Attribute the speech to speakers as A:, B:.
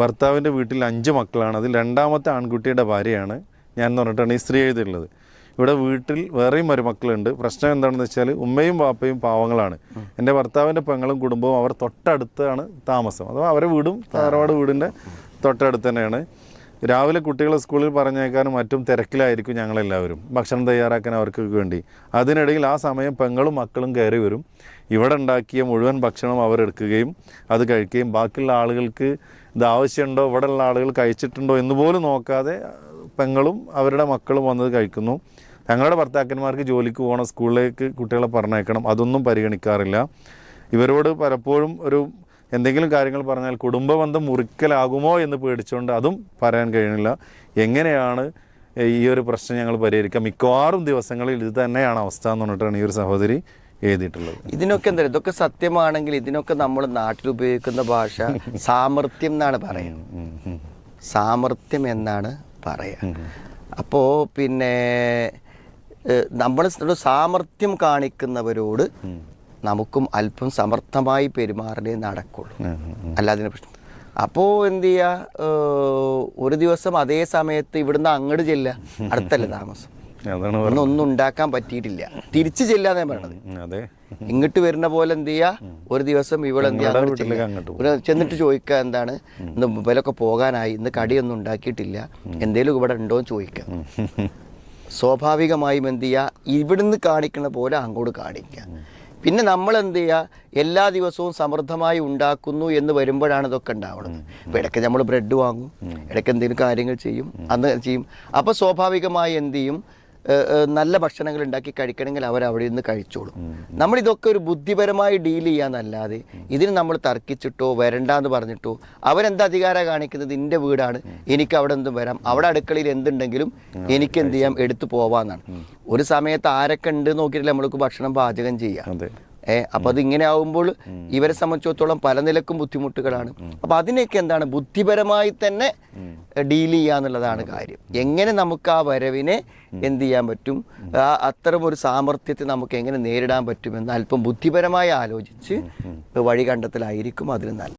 A: ഭർത്താവിന്റെ വീട്ടിൽ അഞ്ച് മക്കളാണ്. അതിൽ രണ്ടാമത്തെ ആൺകുട്ടിയുടെ ഭാര്യയാണ്. ഞാൻ എന്ന് പറഞ്ഞിട്ടാണ് ഈ സ്ത്രീ എഴുതിയിട്ടുള്ളത്. ഇവിടെ വീട്ടിൽ വേറെയും മരുമക്കളുണ്ട് പ്രശ്നം എന്താണെന്ന് വെച്ചാൽ ഉമ്മയും പാപ്പയും പാവങ്ങളാണ്. എന്റെ ഭർത്താവിന്റെ പെങ്ങളും കുടുംബവും അവർ തൊട്ടടുത്താണ് താമസം. അഥവാ അവരെ വീടും താറവാട് വീടിന്റെ തൊട്ടടുത്ത് തന്നെയാണ്. രാവിലെ കുട്ടികളെ സ്കൂളിൽ പറഞ്ഞേക്കാനും മറ്റും തിരക്കിലായിരിക്കും ഞങ്ങളെല്ലാവരും. ഭക്ഷണം തയ്യാറാക്കാൻ അവർക്ക് വേണ്ടി. അതിനിടയിൽ ആ സമയം പെങ്ങളും മക്കളും കയറി വരും. ഇവിടെ ഉണ്ടാക്കിയ മുഴുവൻ ഭക്ഷണം അവരെടുക്കുകയും അത് കഴിക്കുകയും ബാക്കിയുള്ള ആളുകൾക്ക് ഇത് ആവശ്യമുണ്ടോ ഇവിടെയുള്ള ആളുകൾ കഴിച്ചിട്ടുണ്ടോ എന്ന് പോലും നോക്കാതെ പെങ്ങളും അവരുടെ മക്കളും വന്നത് കഴിക്കുന്നു. ഞങ്ങളുടെ ഭർത്താക്കന്മാർക്ക് ജോലിക്ക് പോകണം സ്കൂളിലേക്ക് കുട്ടികളെ പറഞ്ഞേക്കണം അതൊന്നും പരിഗണിക്കാറില്ല. ഇവരോട് പലപ്പോഴും ഒരു എന്തെങ്കിലും കാര്യങ്ങൾ പറഞ്ഞാൽ കുടുംബ ബന്ധം മുറിക്കലാകുമോ എന്ന് പേടിച്ചുകൊണ്ട് അതും പറയാൻ കഴിയുന്നില്ല. എങ്ങനെയാണ് ഈ ഒരു പ്രശ്നം ഞങ്ങൾ പരിഹരിക്കുക? മിക്കവാറും ദിവസങ്ങളിൽ ഇത് തന്നെയാണ് അവസ്ഥ എന്ന് പറഞ്ഞിട്ടാണ് ഈ ഒരു സഹോദരി എഴുതിയിട്ടുള്ളത്.
B: ഇതിനൊക്കെ എന്താ ഇതൊക്കെ സത്യമാണെങ്കിൽ ഇതിനൊക്കെ നമ്മൾ നാട്ടിൽ ഉപയോഗിക്കുന്ന ഭാഷ സാമർത്ഥ്യം എന്നാണ് പറയുന്നത്. സാമർത്ഥ്യം എന്നാണ് പറയുക. അപ്പോൾ പിന്നെ നമ്മൾ സാമർത്ഥ്യം കാണിക്കുന്നവരോട് നമുക്കും അല്പം സമർത്ഥമായി പെരുമാറലേ നടക്കുള്ളൂ. അല്ലാതിന് പ്രശ്നം. അപ്പോൾ എന്ത് ചെയ്യുക ഒരു ദിവസം അതേ സമയത്ത് ഇവിടുന്ന് അങ്ങോട്ട് ചെല്ലുക. അടുത്തല്ലേ താമസം. ഒന്നും ഉണ്ടാക്കാൻ പറ്റിയിട്ടില്ല. തിരിച്ചു ചെല്ലാന്നേ പറയണത് ഇങ്ങോട്ട് വരുന്ന പോലെ എന്ത് ചെയ്യുക ഒരു ദിവസം ഇവിടെ എന്ത്
A: ചെയ്യാ?
B: ചെയ്യുക ചെന്നിട്ട് ചോദിക്കുക എന്താണ്? ഇന്ന് മുമ്പിലൊക്കെ പോകാനായി. ഇന്ന് കടിയൊന്നും ഉണ്ടാക്കിയിട്ടില്ല. എന്തേലും ഇവിടെ ഉണ്ടോ എന്ന് ചോദിക്കുക. സ്വാഭാവികമായും എന്ത് ചെയ്യുക ഇവിടുന്ന് കാണിക്കുന്ന പോലെ അങ്ങോട്ട് കാണിക്കുക. പിന്നെ നമ്മൾ എന്ത് ചെയ്യുക എല്ലാ ദിവസവും സമൃദ്ധമായി ഉണ്ടാക്കുന്നു എന്ന് വരുമ്പോഴാണ് ഇതൊക്കെ ഉണ്ടാവുന്നത് ഇപ്പോൾ ഇടയ്ക്ക് നമ്മൾ ബ്രെഡ് വാങ്ങും ഇടയ്ക്ക് എന്തെങ്കിലും കാര്യങ്ങൾ ചെയ്യും അന്ന് ചെയ്യും. അപ്പോൾ സ്വാഭാവികമായി എന്ത് ചെയ്യും? നല്ല ഭക്ഷണങ്ങൾ ഉണ്ടാക്കി കഴിക്കണമെങ്കിൽ അവർ അവിടെ നിന്ന് കഴിച്ചോളും നമ്മൾ ഇതൊക്കെ ഒരു ബുദ്ധിപരമായി ഡീൽ ചെയ്യാന്നല്ലാതെ ഇതിന് നമ്മൾ തർക്കിച്ചിട്ടോ വരണ്ട എന്ന് പറഞ്ഞിട്ടോ അവരെന്ത് അധികാരം കാണിക്കുന്നത്? എന്റെ വീടാണ്. എനിക്ക് അവിടെ എന്തും വരാം. അവിടെ അടുക്കളയിൽ എന്തുണ്ടെങ്കിലും എനിക്ക് എന്ത് ചെയ്യാം? എടുത്തു പോവാന്നാണ്. ഒരു സമയത്ത് ആരൊക്കെ ഉണ്ട് നോക്കിയിട്ടില്ല നമ്മൾക്ക് ഭക്ഷണം പാചകം ചെയ്യാം ഏ അപ്പൊ അത് ഇങ്ങനെ ആവുമ്പോൾ ഇവരെ സംബന്ധിച്ചിടത്തോളം പല നിലക്കും ബുദ്ധിമുട്ടുകളാണ്. അപ്പൊ അതിനൊക്കെ എന്താണ് ബുദ്ധിപരമായി തന്നെ ഡീൽ ചെയ്യാന്നുള്ളതാണ് കാര്യം. എങ്ങനെ നമുക്ക് ആ വരവിനെ എന്ത് ചെയ്യാൻ പറ്റും? ആ അത്തരം ഒരു സാമർഥ്യത്തെ നമുക്ക് എങ്ങനെ നേരിടാൻ പറ്റുമെന്ന് അല്പം ബുദ്ധിപരമായി ആലോചിച്ച് വഴി കണ്ടെത്തലായിരിക്കും അതിന് നല്ലത്.